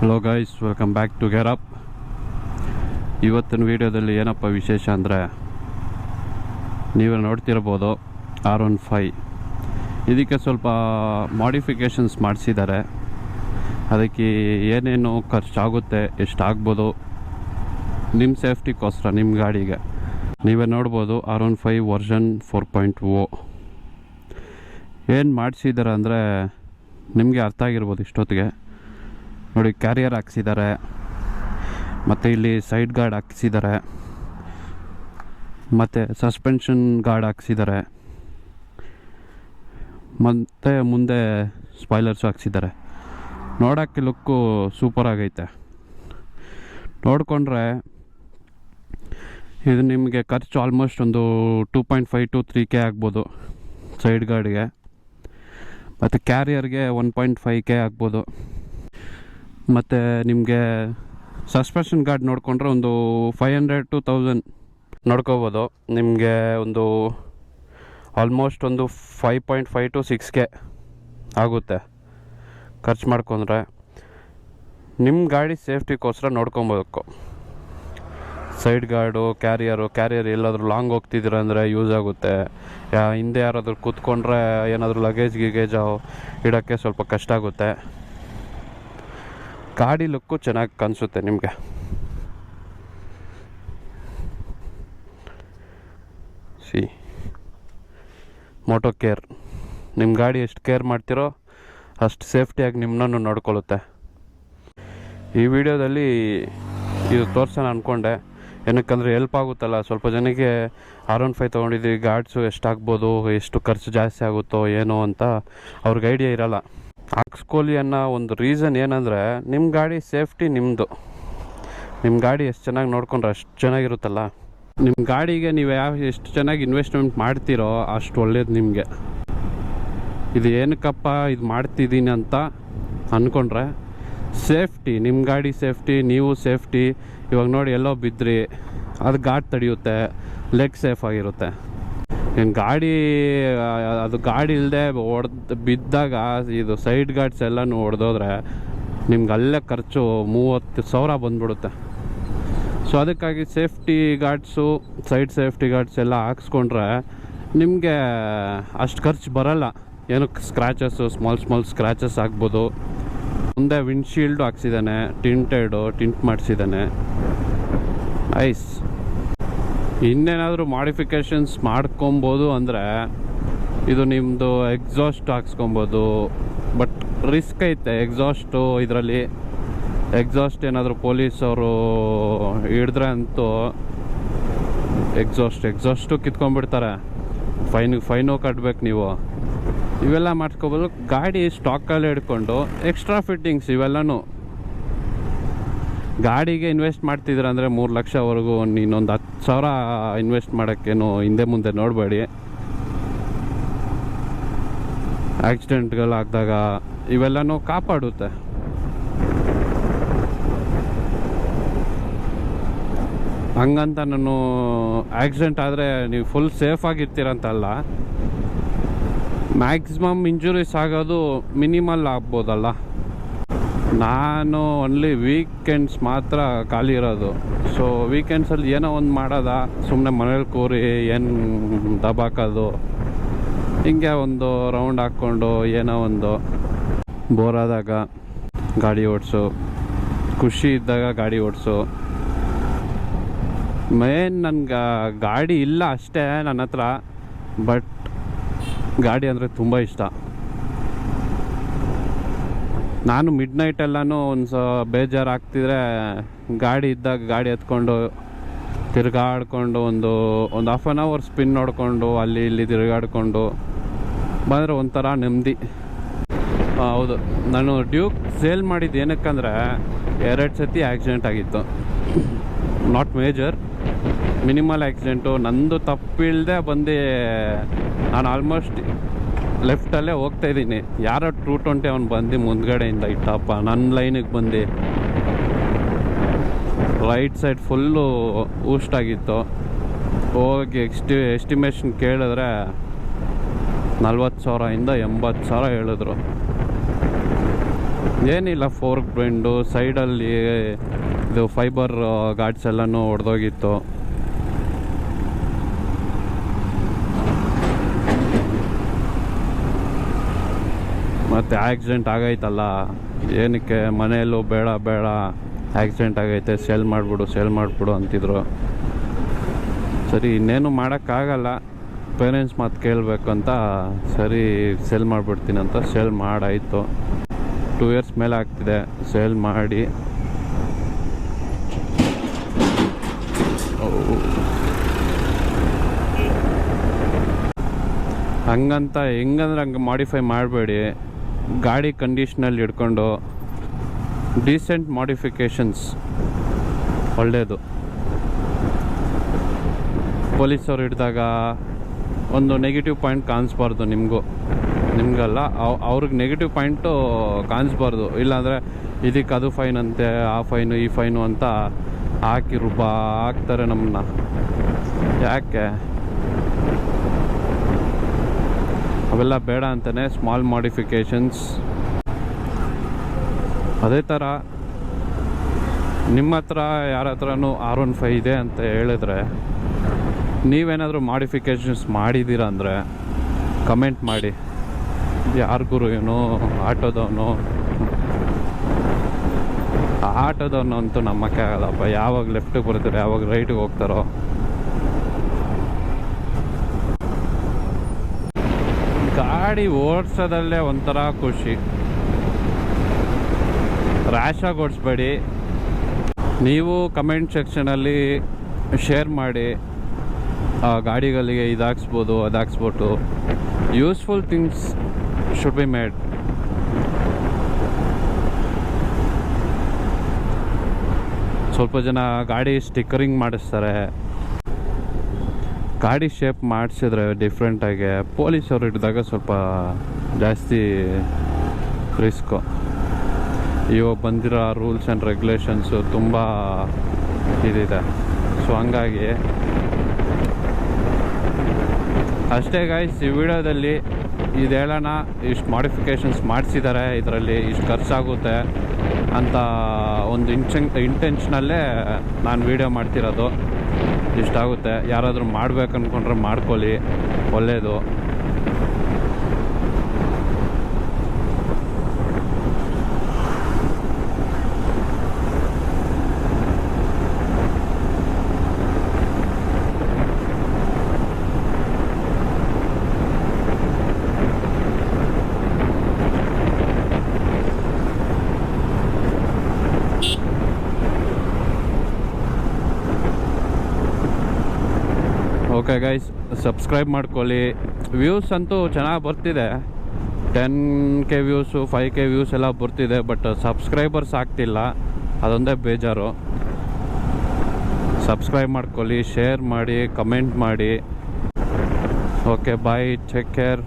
Hello guys welcome back to up ಇವತ್ತಿನ ವಿಡಿಯೋದಲ್ಲಿ ಏನಪ್ಪ ವಿಶೇಷ ಅಂದರೆ ನೀವು ನೋಡ್ತಿರ್ಬೋದು ಆರ್ ಒನ್ ಫೈ ಇದಕ್ಕೆ ಸ್ವಲ್ಪ ಮಾಡಿಫಿಕೇಷನ್ಸ್ ಮಾಡಿಸಿದ್ದಾರೆ. ಅದಕ್ಕೆ ಏನೇನು ಖರ್ಚಾಗುತ್ತೆ, ಎಷ್ಟಾಗ್ಬೋದು ನಿಮ್ಮ ಸೇಫ್ಟಿಗೋಸ್ಕರ ನಿಮ್ಮ ಗಾಡಿಗೆ. ನೀವೇ ನೋಡ್ಬೋದು R one five version four point O ಏನು ಮಾಡಿಸಿದ್ದಾರೆ ಅಂದರೆ ನಿಮಗೆ ಅರ್ಥ ಆಗಿರ್ಬೋದು ಇಷ್ಟೊತ್ತಿಗೆ. ನೋಡಿ ಕ್ಯಾರಿಯರ್ ಹಾಕ್ಸಿದ್ದಾರೆ ಮತ್ತು ಇಲ್ಲಿ ಸೈಡ್ ಗಾರ್ಡ್ ಹಾಕ್ಸಿದ್ದಾರೆ ಮತ್ತು ಸಸ್ಪೆನ್ಷನ್ ಗಾರ್ಡ್ ಹಾಕ್ಸಿದ್ದಾರೆ ಮತ್ತು ಮುಂದೆ ಸ್ಪಾಯ್ಲರ್ಸು ಹಾಕ್ಸಿದ್ದಾರೆ ನೋಡೋಕ್ಕೆ ಲುಕ್ಕು ಸೂಪರ್ ಆಗೈತೆ. ನೋಡಿಕೊಂಡ್ರೆ ಇದು ನಿಮಗೆ ಖರ್ಚು ಆಲ್ಮೋಸ್ಟ್ ಒಂದು two point five to three K ಆಗ್ಬೋದು ಸೈಡ್ ಗಾರ್ಡ್ಗೆ ಮತ್ತು ಕ್ಯಾರಿಯರ್ಗೆ ಒನ್ ಪಾಯಿಂಟ್ ಫೈವ್ ಕೆ ಆಗ್ಬೋದು. ಮತ್ತು ನಿಮಗೆ ಸಸ್ಪೆನ್ಷನ್ ಗಾರ್ಡ್ ನೋಡಿಕೊಂಡ್ರೆ ಒಂದು ಫೈವ್ ಹಂಡ್ರೆಡ್ ಟು ತೌಸಂಡ್ ನೋಡ್ಕೋಬೋದು. ನಿಮಗೆ ಒಂದು ಆಲ್ಮೋಸ್ಟ್ ಒಂದು five point five to six K ಆಗುತ್ತೆ ಖರ್ಚು ಮಾಡ್ಕೊಂಡ್ರೆ. ನಿಮ್ಮ ಗಾಡಿ ಸೇಫ್ಟಿಗೋಸ್ಕರ ನೋಡ್ಕೊಬೇಕು. ಸೈಡ್ ಗಾರ್ಡು ಕ್ಯಾರಿಯರು ಕ್ಯಾರಿಯರ್ ಎಲ್ಲಾದರೂ ಲಾಂಗ್ ಹೋಗ್ತಿದ್ದೀರ ಅಂದರೆ ಯೂಸ್ ಆಗುತ್ತೆ. ಹಿಂದೆ ಯಾರಾದರೂ ಕೂತ್ಕೊಂಡ್ರೆ ಏನಾದರೂ ಲಗೇಜ್ ಗಿಗೇಜ್ ಇಡೋಕ್ಕೆ ಸ್ವಲ್ಪ ಕಷ್ಟ ಆಗುತ್ತೆ. ಗಾಡಿ ಲುಕ್ಕು ಚೆನ್ನಾಗಿ ಕಾಣಿಸುತ್ತೆ ನಿಮಗೆ. ಸಿ. Moto care. ನಿಮ್ಮ ಗಾಡಿ ಎಷ್ಟು ಕೇರ್ ಮಾಡ್ತಿರೋ ಅಷ್ಟು ಸೇಫ್ಟಿಯಾಗಿ ನಿಮ್ಮನ್ನು ನೋಡ್ಕೊಳ್ಳುತ್ತೆ. ಈ ವಿಡಿಯೋದಲ್ಲಿ ಇದು ತೋರ್ಸೋಣ ಅಂದ್ಕೊಂಡೆ ಏನಕ್ಕಂದರೆ ಹೆಲ್ಪ್ ಆಗುತ್ತಲ್ಲ? ಸ್ವಲ್ಪ ಜನಕ್ಕೆ ಆರ್ ಒನ್ ಫೈವ್ ತೊಗೊಂಡಿದ್ದೀವಿ. ಗಾಡ್ಸು ಎಷ್ಟಾಗ್ಬೋದು ಎಷ್ಟು ಖರ್ಚು ಜಾಸ್ತಿ ಆಗುತ್ತೋ, ಏನೋ ಅಂತ ಅವ್ರಿಗೆ ಐಡಿಯಾ ಇರಲ್ಲ. ಹಾಕ್ಸ್ಕೊಳ್ಳಿ ಅನ್ನೋ ಒಂದು ರೀಸನ್ ಏನಂದರೆ ನಿಮ್ಮ ಗಾಡಿ ಸೇಫ್ಟಿ ನಿಮ್ಮದು ನಿಮ್ಮ ಗಾಡಿ ಎಷ್ಟು ಚೆನ್ನಾಗಿ ನೋಡ್ಕೊಂಡ್ರೆ ಅಷ್ಟು ಚೆನ್ನಾಗಿರುತ್ತಲ್ಲ? ನಿಮ್ಮ ಗಾಡಿಗೆ ನೀವು ಯಾವ ಎಷ್ಟು ಚೆನ್ನಾಗಿ ಇನ್ವೆಸ್ಟ್ಮೆಂಟ್ ಮಾಡ್ತೀರೋ ಅಷ್ಟು ಒಳ್ಳೇದು ನಿಮಗೆ. ಇದು ಏನಕ್ಕಪ್ಪ ಇದು ಮಾಡ್ತಿದ್ದೀನಿ ಅಂತ ಅಂದ್ಕೊಂಡ್ರೆ ಸೇಫ್ಟಿ ನಿಮ್ಮ ಗಾಡಿ ಸೇಫ್ಟಿ ನೀವು ಸೇಫ್ಟಿ ಇವಾಗ ನೋಡಿ ಎಲ್ಲೋ ಬಿದ್ದ್ರಿ ಅದು ಗಾಡ್ ತಡೆಯುತ್ತೆ ಲೆಗ್ ಸೇಫ್ ಆಗಿರುತ್ತೆ. ಗಾಡಿ ಅದು ಗಾಡಿ ಇಲ್ಲದೆ ಹೊಡೆದು ಬಿದ್ದಾಗ ಇದು ಸೈಡ್ ಗಾರ್ಡ್ಸ್ ಎಲ್ಲನೂ ಹೊಡೆದೋದ್ರೆ ನಿಮ್ಗೆ ಅಲ್ಲೇ ಖರ್ಚು ಮೂವತ್ತು ಸಾವಿರ ಬಂದ್ಬಿಡುತ್ತೆ. ಸೊ ಅದಕ್ಕಾಗಿ safety guards side safety guards ಎಲ್ಲ ಹಾಕ್ಸ್ಕೊಂಡ್ರೆ ನಿಮಗೆ ಅಷ್ಟು ಖರ್ಚು ಬರಲ್ಲ. ಏನಕ್ಕೆ ಸ್ಕ್ರ್ಯಾಚಸ್ಸು ಸ್ಮಾಲ್ ಸ್ಮಾಲ್ ಸ್ಕ್ರ್ಯಾಚಸ್ ಆಗ್ಬೋದು. ಮುಂದೆ ವಿಂಡ್ಶೀಲ್ಡು ಹಾಕ್ಸಿದ್ದಾನೆ ಟಿಂಟೆಡು ಟಿಂಟ್ ಮಾಡಿಸಿದ್ದಾನೆ. ಐಸ್ ಇನ್ನೇನಾದರೂ ಮಾಡಿಫಿಕೇಷನ್ಸ್ ಮಾಡ್ಕೊಬೋದು ಅಂದರೆ ಇದು ನಿಮ್ಮದು ಎಕ್ಸಾಸ್ಟ್ ಹಾಕ್ಸ್ಕೊಬೋದು. ಬಟ್ ರಿಸ್ಕ್ ಐತೆ ಎಕ್ಸಾಸ್ಟು ಇದರಲ್ಲಿ. ಎಕ್ಸಾಸ್ಟ್ ಏನಾದರೂ ಪೊಲೀಸವರು ಹಿಡಿದ್ರೆ ಅಂತೂ ಎಕ್ಸಾಸ್ಟ್ ಎಕ್ಸಾಸ್ಟು ಕಿತ್ಕೊಂಡ್ಬಿಡ್ತಾರೆ. ಫೈನ್ ಫೈನು ಕಟ್ಟಬೇಕು ನೀವು. ಇವೆಲ್ಲ ಮಾಡ್ಕೋಬೋದು ಗಾಡಿ ಸ್ಟಾಕಲ್ಲಿ ಹಿಡ್ಕೊಂಡು ಎಕ್ಸ್ಟ್ರಾ ಫಿಟ್ಟಿಂಗ್ಸ್ ಇವೆಲ್ಲನೂ. ಗಾಡಿಗೆ ಇನ್ವೆಸ್ಟ್ ಮಾಡ್ತಿದ್ರೆ ಅಂದರೆ ಮೂರು ಲಕ್ಷವರೆಗೂ ಇನ್ನೊಂದು ಹತ್ತು ಸಾವಿರ ಇನ್ವೆಸ್ಟ್ ಮಾಡೋಕ್ಕೇನು ಹಿಂದೆ ಮುಂದೆ ನೋಡಬೇಡಿ. ಆಕ್ಸಿಡೆಂಟ್ಗಳಾಗ್ದಾಗ ಇವೆಲ್ಲನೂ ಕಾಪಾಡುತ್ತೆ. ಹಂಗಂತ ನಾನು ಆಕ್ಸಿಡೆಂಟ್ ಆದರೆ ನೀವು ಫುಲ್ ಸೇಫ್ ಆಗಿರ್ತೀರಂತಲ್ಲ. ಮ್ಯಾಕ್ಸಿಮಮ್ ಇಂಜುರೀಸ್ ಆಗೋದು ಮಿನಿಮಲ್ ಆಗ್ಬೋದಲ್ಲ. ನಾನು ಓನ್ಲಿ ವೀಕೆಂಡ್ಸ್ ಮಾತ್ರ ಖಾಲಿ ಇರೋದು. ಸೊ ವೀಕೆಂಡ್ಸಲ್ಲಿ ಏನೋ ಒಂದು ಮಾಡೋದ. ಸುಮ್ಮನೆ ಮನೇಲಿ ಕೂರಿ, ಏನು ದಬಾಕೋದು ಹಿಂಗೆ ಒಂದು ರೌಂಡ್ ಹಾಕ್ಕೊಂಡು ಏನೋ ಒಂದು ಬೋರ್ ಆದಾಗ ಗಾಡಿ ಓಡಿಸು. ಖುಷಿ ಇದ್ದಾಗ ಗಾಡಿ ಓಡಿಸು. ಮೇನ್ ನನ್ಗೆ ಗಾಡಿ ಇಲ್ಲ ಅಷ್ಟೇ ನನ್ನ ಹತ್ರ ಬಟ್ ಗಾಡಿ ಅಂದರೆ ತುಂಬ ಇಷ್ಟ. ನಾನು ಮಿಡ್ ನೈಟ್ ಎಲ್ಲಾನು ಒಂದು ಸ ಬೇಜಾರು ಆಗ್ತಿದ್ರೆ ಗಾಡಿ ಇದ್ದಾಗ ಗಾಡಿ ಎತ್ಕೊಂಡು ತಿರುಗಾಡ್ಕೊಂಡು ಒಂದು ಒಂದು ಹಾಫ್ ಆನ್ ಅವರ್ ಸ್ಪಿನ್ ನೋಡಿಕೊಂಡು ಅಲ್ಲಿ ಇಲ್ಲಿ ತಿರುಗಾಡ್ಕೊಂಡು ಬಂದರೆ ಒಂಥರ ನೆಮ್ಮದಿ. ಹೌದು. ನಾನು ಡ್ಯೂಕ್ ಸೇಲ್ ಮಾಡಿದ್ದು ಏನಕ್ಕಂದ್ರೆ ಎರಡು ಸತಿ ಆಕ್ಸಿಡೆಂಟ್ ಆಗಿತ್ತು. ನಾಟ್ ಮೇಜರ್ ಮಿನಿಮಲ್ ಆ್ಯಕ್ಸಿಡೆಂಟು ನಂದು ತಪ್ಪಿಲ್ಲದೆ ಬಂದು, ನಾನು ಆಲ್ಮೋಸ್ಟ್ ಲೆಫ್ಟಲ್ಲೇ ಹೋಗ್ತಾ ಇದ್ದೀನಿ. ಯಾರೋ ಟೂ ಟ್ವೆಂಟಿ ಅವ್ನು ಬಂದು ಮುಂದ್ಗಡೆಯಿಂದ ಇಟ್ಟಪ್ಪ ನನ್ನ ಲೈನಿಗೆ ಬಂದು. ರೈಟ್ ಸೈಡ್ ಫುಲ್ಲು ಊಷ್ಟಾಗಿತ್ತು ಹೋಗಿ ಎಕ್ಸ್ಟಿ ಎಸ್ಟಿಮೇಷನ್ ಕೇಳಿದ್ರೆ ನಲ್ವತ್ತು ಸಾವಿರದಿಂದ ಎಂಬತ್ತು ಸಾವಿರ ಹೇಳಿದ್ರು. ಏನಿಲ್ಲ ಫೋರ್ಕ್ ಬ್ರೆಂಡು ಸೈಡಲ್ಲಿ ಇದು ಫೈಬರ್ ಗಾಡ್ಸ್ ಎಲ್ಲನೂ ಒಡೆದೋಗಿತ್ತು. ಮತ್ತು ಆಕ್ಸಿಡೆಂಟ್ ಆಗೈತಲ್ಲ? ಏನಕ್ಕೆ? ಮನೆಯಲ್ಲೂ ಬೇಡ ಬೇಡ. ಆಕ್ಸಿಡೆಂಟ್ ಆಗೈತೆ ಸೇಲ್ ಮಾಡಿಬಿಡು ಸೇಲ್ ಮಾಡಿಬಿಡು ಅಂತಿದ್ರು. ಸರಿ, ಇನ್ನೇನು ಮಾಡೋಕ್ಕಾಗಲ್ಲ. ಪೇರೆಂಟ್ಸ್ ಮಾತು ಕೇಳಬೇಕು ಅಂತ ಸರಿ ಸೇಲ್ ಮಾಡಿಬಿಡ್ತೀನಿ ಅಂತ ಸೇಲ್ ಮಾಡಾಯಿತು. ಟೂ ಇಯರ್ಸ್ ಮೇಲೆ ಆಗ್ತಿದೆ ಸೇಲ್ ಮಾಡಿ. ಹಂಗಂತ, ಹೆಂಗಂದ್ರೆ ಹಂಗೆ ಮಾಡಿಫೈ ಮಾಡಬೇಡಿ. ಗಾಡಿ ಕಂಡೀಷ್ನಲ್ಲಿ ಇಟ್ಕೊಂಡು ಡೀಸೆಂಟ್ ಮಾಡಿಫಿಕೇಷನ್ಸ್ ಒಳ್ಳೆಯದು ಪೊಲೀಸವ್ರು ಹಿಡಿದಾಗ ಒಂದು ನೆಗೆಟಿವ್ ಪಾಯಿಂಟ್ ಕಾಣಿಸ್ಬಾರ್ದು ನಿಮಗೂ. ನಿಮಗಲ್ಲ, ಅವ್- ಅವ್ರಿಗೆ ನೆಗೆಟಿವ್ ಪಾಯಿಂಟು ಕಾಣಿಸ್ಬಾರ್ದು. ಇಲ್ಲಾಂದರೆ ಇದಕ್ಕೆ ಅದು ಫೈನ್ ಅಂತೆ, ಆ ಫೈನು ಈ ಫೈನು ಅಂತ ಹಾಕಿ ರೂಪ ಹಾಕ್ತಾರೆ ನಮ್ಮನ್ನ ಯಾಕೆ? ಅವೆಲ್ಲ ಬೇಡ ಅಂತಲೇ ಸ್ಮಾಲ್ ಮಾಡಿಫಿಕೇಷನ್ಸ್ ಅದೇ ಥರ ನಿಮ್ಮ ಹತ್ರ ಯಾರ ಹತ್ರನೂ ಆರ್ ಒನ್ ಫೈ ಇದೆ ಅಂತ ಹೇಳಿದ್ರೆ ನೀವೇನಾದರೂ ಮಾಡಿಫಿಕೇಷನ್ಸ್ ಮಾಡಿದ್ದೀರ ಅಂದರೆ ಕಮೆಂಟ್ ಮಾಡಿ. ಯಾರಿಗೂ ಏನು ಆಟೋದವನು ಆಟೋದವನು ಅಂತೂ ನಮ್ಮಕ್ಕೆ ಆಗಲ್ಲಪ್ಪ ಯಾವಾಗ ಲೆಫ್ಟಿಗೆ ಬರ್ತಾರೆ ಯಾವಾಗ ರೈಟಿಗೆ ಹೋಗ್ತಾರೋ. ಗಾಡಿ ಓಡಿಸೋದಲ್ಲೇ ಒಂಥರ ಖುಷಿ. ರ್ಯಾಶಾಗಿ ಓಡಿಸ್ಬೇಡಿ. ನೀವು ಕಮೆಂಟ್ ಸೆಕ್ಷನಲ್ಲಿ ಶೇರ್ ಮಾಡಿ, ಆ, ಗಾಡಿಗಳಿಗೆ ಇದಾಕ್ಸ್ಬೋದು ಅದಾಕ್ಸ್ಬಿಟ್ಟು ಅದು useful things should be made. ಸ್ವಲ್ಪ ಜನ ಗಾಡಿ ಸ್ಟಿಕ್ಕರಿಂಗ್ ಮಾಡಿಸ್ತಾರೆ. ಗಾಡಿ ಶೇಪ್ ಮಾಡಿಸಿದ್ರೆ ಡಿಫ್ರೆಂಟಾಗಿ ಪೊಲೀಸವ್ರು ಹಿಡಿದಾಗ ಸ್ವಲ್ಪ ಜಾಸ್ತಿ ರಿಸ್ಕು ಇವಾಗ ಬಂದಿರೋ ರೂಲ್ಸ್ ಆ್ಯಂಡ್ ರೆಗ್ಯುಲೇಷನ್ಸು ತುಂಬ ಇದಿದೆ. ಸೊ ಹಂಗಾಗಿ ಅಷ್ಟೇ ಗಾಯ್ಸ್ ಈ ವಿಡಿಯೋದಲ್ಲಿ ಇದು ಹೇಳೋಣ, ಇಷ್ಟು ಮಾಡಿಫಿಕೇಷನ್ಸ್ ಮಾಡಿಸಿದ್ದಾರೆ ಇದರಲ್ಲಿ ಇಷ್ಟು ಖರ್ಚಾಗುತ್ತೆ ಅಂತ ಒಂದು ಇಂಚನ್ ಇಂಟೆನ್ಷನಲ್ಲೇ ನಾನು ವಿಡಿಯೋ ಮಾಡ್ತಿರೋದು. ಇಷ್ಟಾಗುತ್ತೆ ಯಾರಾದರೂ ಮಾಡ್ಬೇಕು ಅಂದ್ಕೊಂಡ್ರೆ ಮಾಡ್ಕೊಳ್ಳಿ. ಒಳ್ಳೆಯದು ಓಕೆ ಗೈಸ್ ಸಬ್ಸ್ಕ್ರೈಬ್ ಮಾಡ್ಕೊಳ್ಳಿ. ವ್ಯೂಸ್ ಅಂತೂ ಚೆನ್ನಾಗಿ ಬರ್ತಿದೆ. Ten K views five K views ಎಲ್ಲ ಬರ್ತಿದೆ ಬಟ್ ಸಬ್ಸ್ಕ್ರೈಬರ್ಸ್ ಆಗ್ತಿಲ್ಲ. ಅದೊಂದೇ ಬೇಜಾರು. ಸಬ್ಸ್ಕ್ರೈಬ್ ಮಾಡ್ಕೊಳ್ಳಿ ಶೇರ್ ಮಾಡಿ ಕಮೆಂಟ್ ಮಾಡಿ. Okay bye take care